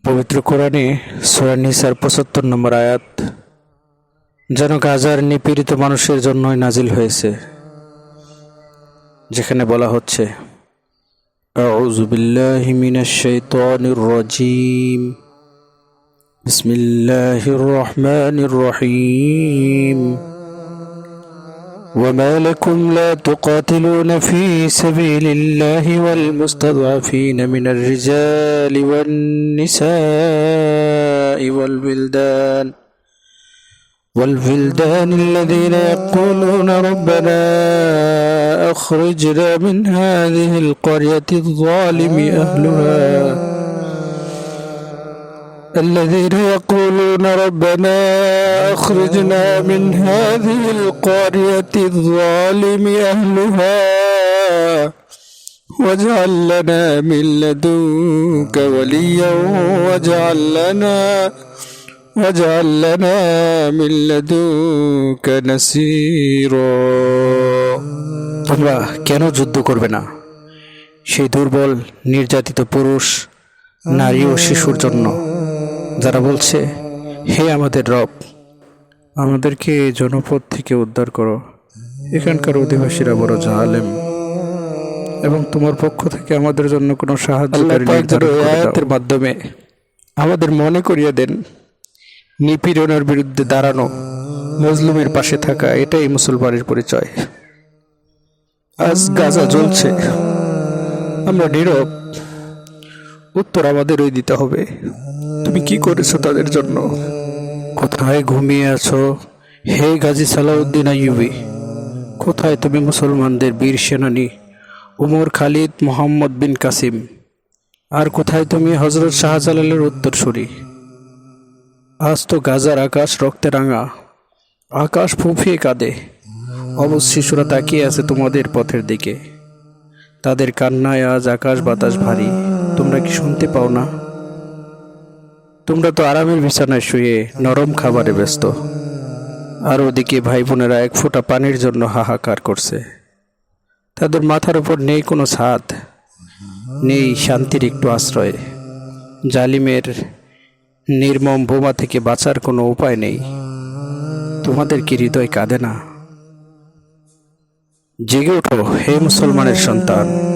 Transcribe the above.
পবিত্র কোরআনে সোয়ানিসার পঁচাত্তর নম্বর আয়াত, যেন গাজার নিপীড়িত মানুষের জন্যই নাজিল হয়েছে, যেখানে বলা হচ্ছে রজিম, বিসমিল্লাহির রহমানির রহিম। وما لكم لا تقاتلون في سبيل الله والمستضعفين من الرجال والنساء والولدان والولدان الذين يقولون ربنا أخرجنا من هذه القرية الظالم أهلها. الذين يقولون ربنا أخرجنا من هذه القرية الظالم أهلها واجعل لنا من لدنك وليا واجعل لنا واجعل لنا من لدنك نصيرا তোমরা কেন যুদ্ধ করবে না সেই দুর্বল নির্যাতিত পুরুষ নারী ও শিশুর জন্য যারা বলছে হে আমাদের রব আমাদেরকে এই জনপদ থেকে উদ্ধার করো এখানকার অধিবাসীরা বড় জাহালেম এবং তোমার পক্ষ থেকে আমাদের জন্য কোনো। আয়াতের মাধ্যমে আমাদের মনে করিয়ে দেন নিপীড়নের বিরুদ্ধে দাঁড়ানো মজলুমের পাশে থাকা এটাই মুসলমানের পরিচয় আজ গাজা জ্বলছে আমরা নীরব উত্তর আমাদেরই দিতে হবে। তুমি কি করেছ তাদের জন্য? কোথায় ঘুমিয়ে আছো? হে গাজী সালাউদ্দিন আইয়ুবি, কোথায় তুমি মুসলমানদের বীর সেনানী? উমর খালিদ মোহাম্মদ বিন কাসিম, আর কোথায় তুমি হজরত শাহজালালের উত্তরসূরি? আজ তো গাজার আকাশ রক্তে রাঙা, আকাশ ফুঁফিয়ে কাঁদে। অবশ শিশুরা তাকিয়ে আছে তোমাদের পথের দিকে। তাদের কান্নায় আজ আকাশ বাতাস ভারী। তোমরা কি শুনতে পাও না? তোমরা তো আরামের বিছানায় শুয়ে নরম খাবারে ব্যস্ত। আর ওদিকে ভাই বোনেরা এক ফোঁটা পানির জন্য হাহাকার করছে। তাদের মাথার উপর নেই কোনো ছাদ, নেই শান্তির একটু আশ্রয়। জালিমের নির্মম বোমা থেকে বাঁচার কোনো উপায় নেই। তোমাদের কি হৃদয় কাঁদে না? জেগে ওঠো হে মুসলমানের সন্তান।